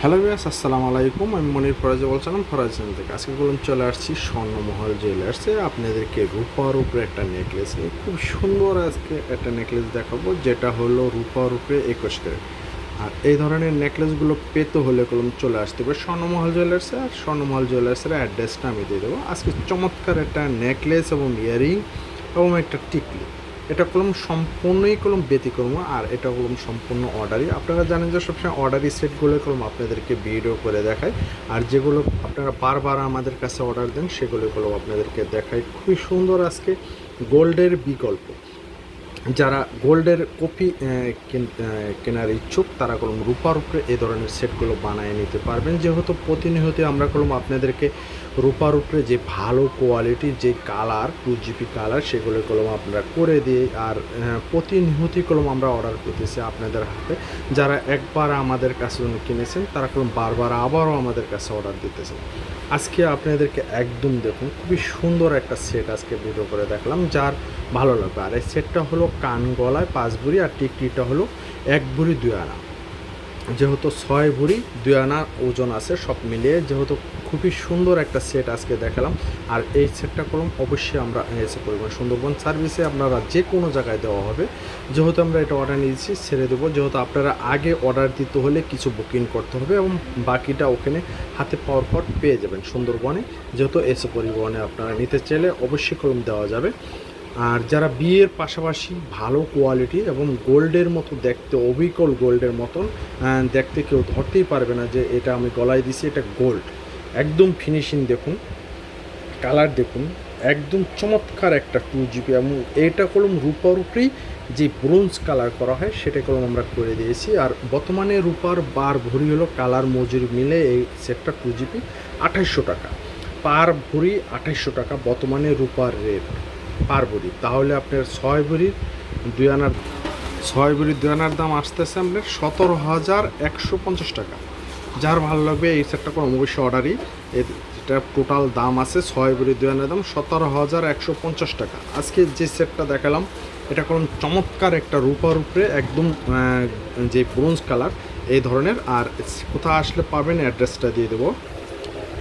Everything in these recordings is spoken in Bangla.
হ্যালো বিয়াস আসসালামু আলাইকুম। আমি মনির ফরাজে বলছিলাম, ফরাজ থেকে আজকে বলুন চলে আসছি স্বর্ণমহল জুয়েলার্সে আপনাদেরকে রূপার উপরে একটা নেকলেস নিয়ে খুব সুন্দর আজকে একটা নেকলেস দেখাবো, যেটা হলো রূপার উপরে একুশ ক্যারেট। আর এই ধরনের নেকলেসগুলো পেতে হলে কলম চলে আসতে হবে স্বর্ণমহল জুয়েলার্সে আর স্বর্ণমহল জুয়েলার্সের অ্যাড্রেসটা আমি দিয়ে দেবো। আজকে চমৎকার একটা নেকলেস এবং ইয়ারিং এবং একটা টিকলি। এটা কলম সম্পূর্ণই কলম ব্যতিক্রম আর এটা কলম সম্পূর্ণ অর্ডারই আপনারা জানেন যে সবসময় অর্ডারই সেটগুলো কলম আপনাদেরকে ভিডিও করে দেখায়। আর যেগুলো আপনারা বারবার আমাদের কাছে অর্ডার দেন, সেগুলো কলম আপনাদেরকে দেখায়। খুবই সুন্দর আজকে গোল্ডের বিকল্প। যারা গোল্ডের কপি কেনার ইচ্ছুক, তারা কলম রূপার উপরে এই ধরনের সেটগুলো বানিয়ে নিতে পারবেন। যেহেতু প্রতিনিয়ত আমরা কলম আপনাদেরকে রূপার উপরে যে ভালো কোয়ালিটির যে কালার, টু জিপি কালার, সেগুলো কলম আপনারা করে দিয়ে আর প্রতিনিয়তই কলম আমরা অর্ডার করতেছি আপনাদের হাতে। যারা একবার আমাদের কাছে কিনেছেন, তারা কলম বারবার আবারও আমাদের কাছে অর্ডার দিতেছেন। আজকে আপনাদেরকে একদম দেখুন, খুবই সুন্দর একটা সেট আজকে ভিডিও করে দেখলাম, যার ভালো লাগবে। আর এই সেটটা হলো কান, গলায় পাঁচ ভুড়ি আর টিকটিটা হলো এক ভুড়ি, দুই আনা। যেহেতু ছয় ভুড়ি, দুই আনা ওজন আছে, সব মিলিয়ে যেহেতু খুবই সুন্দর একটা সেট আজকে দেখালাম, আর এই সেটটা কলম অবশ্যই আমরা এসে পরিমাণ সুন্দরবন সার্ভিসে আপনারা যে কোনো জায়গায় দেওয়া হবে, যেহেতু আমরা এটা অর্ডার নিয়েছি, ছেড়ে দেবো। যেহেতু আপনারা আগে অর্ডার দিতে হলে কিছু বুকিং করতে হবে এবং বাকিটা ওখানে হাতে পাওয়ার পর পেয়ে যাবেন সুন্দরবনে। যেহেতু এসে পরিবহনে আপনারা নিতে চাইলে অবশ্যই কলম দেওয়া যাবে। আর যারা বিয়ের পাশাপাশি ভালো কোয়ালিটি এবং গোল্ডের মতো দেখতে, অবিকল গোল্ডের মতন দেখতে কেউ ধরতেই পারবে না যে এটা আমি গলায় দিছি, এটা গোল্ড একদম ফিনিশিং দেখুন কালার দেখুন, একদম চমৎকার একটা টু জিবি এবং এটা কলম রূপার উপরেই যে ব্রোঞ্জ কালার করা হয়, সেটা কলম আমরা করে দিয়েছি। আর বর্তমানে রূপার বার ভরি হলো কালার মজুরি মিলে এই সেটটা টু জিবি আঠাইশশো টাকা। পার ভরি আঠাইশশো টাকা বর্তমানে রূপার রেট পার ভরি। তাহলে আপনার ছয় ভরির দুই আনার ছয় ভরির দুই আনার দাম আসতেছে আপনার সতেরো হাজার একশো পঞ্চাশ টাকা। যার ভালো লাগবে এই সেটটা কোনো অবশ্যই অর্ডারই। এটা টোটাল দাম আছে, ছয় ভরি দুই আনার দাম সতেরো হাজার একশো পঞ্চাশ টাকা। আজকে যে সেটটা দেখালাম, এটা কোন চমৎকার একটা রূপার উপরে একদম যে ব্রোঞ্জ কালার, এই ধরনের। আর কোথায় আসলে পাবেন, অ্যাড্রেসটা দিয়ে দেবো।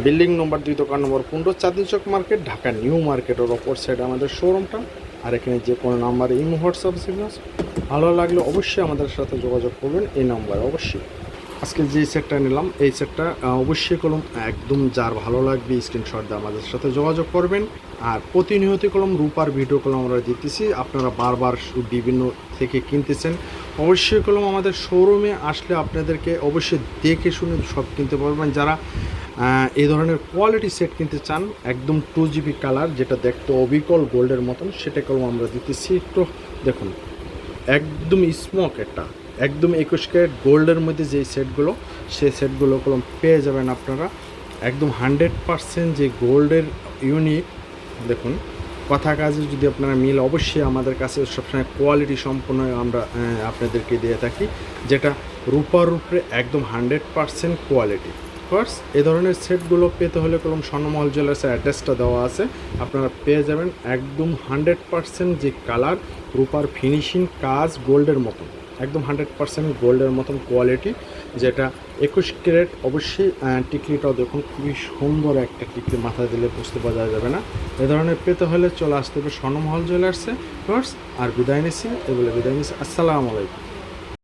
বিল্ডিং নম্বর দুই দোকান নম্বর পনেরো, চাঁদনি চক মার্কেট, ঢাকা নিউ মার্কেটের অপর সাইডে আমাদের শোরুমটা আর এখানে যে কোনো নাম্বারে ইমো, হোয়াটসঅ্যাপ সিগনাল ভালো লাগলে অবশ্যই আমাদের সাথে যোগাযোগ করবেন, এই নাম্বারে অবশ্যই। আজকে যে সেটটা নিলাম, এই সেটটা অবশ্যই কলম, একদম যার ভালো লাগবে স্ক্রিনশট দিয়ে আমাদের সাথে যোগাযোগ করবেন। আর প্রতিনিয়ত কলম, রূপার ভিডিও কলম আমরা দিতেছি, আপনারা বারবার বিভিন্ন থেকে কিনতেছেন। অবশ্যই কলম আমাদের শোরুমে আসলে আপনাদেরকে অবশ্যই দেখে শুনে সব কিনতে পারবেন। যারা এই ধরনের কোয়ালিটি সেট কিনতে চান, একদম টু জিবি কালার যেটা দেখতে অবিকল গোল্ডের মতন সেটা কলম আমরা দিতেছি একটু, দেখুন, একদম স্মোক একটা, একদম একুশ ক্যারেট গোল্ডের মধ্যে যেই সেটগুলো সেই সেটগুলো কলম পেয়ে যাবেন আপনারা। একদম হান্ড্রেড পারসেন্ট যে গোল্ডের ইউনিক দেখুন, কথা কাজে যদি আপনারা মিল, অবশ্যই আমাদের কাছে সবসময় কোয়ালিটি সম্পন্ন আমরা আপনাদেরকে দিয়ে থাকি, যেটা রূপার রূপে একদম হান্ড্রেড পারসেন্ট কোয়ালিটি ফার্স এই ধরনের সেটগুলো পেতে হলে কলম স্বর্ণমহল জুয়েলার্সের অ্যাড্রেসটা দেওয়া আছে। আপনারা পেয়ে যাবেন একদম হান্ড্রেড পারসেন্ট যে কালার রূপার ফিনিশিং কাজ গোল্ডের মতন। একদম হান্ড্রেড পারসেন্ট গোল্ডের মতন কোয়ালিটি যেটা একুশ ক্যারেট অবশ্যই টিকলিটাও দেখুন খুবই সুন্দর একটা টিকলি মাথায় দিলে বুঝতে পারা যাবে না। এ ধরনের পেতে হলে চলে আসতে হবে স্বর্ণমহল জুয়েলার্সে ফার্স আর বিদায় নিচ্ছি এগুলো বিদায় নিচ্ছি। আসসালামু আলাইকুম।